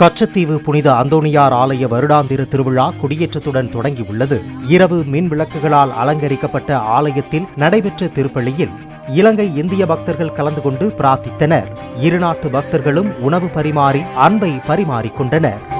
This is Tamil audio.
கச்சத்தீவு புனித அந்தோணியார் ஆலய வருடாந்திர திருவிழா கொடியேற்றத்துடன் தொடங்கியுள்ளது. இரவு மின் விளக்குகளால் அலங்கரிக்கப்பட்ட ஆலயத்தில் நடைபெற்ற திருப்பள்ளியில் இலங்கை இந்திய பக்தர்கள் கலந்து கொண்டு பிரார்த்தித்தனர். இருநாட்டு பக்தர்களும் உணவு பரிமாறி அன்பை பரிமாறிக்கொண்டனர்.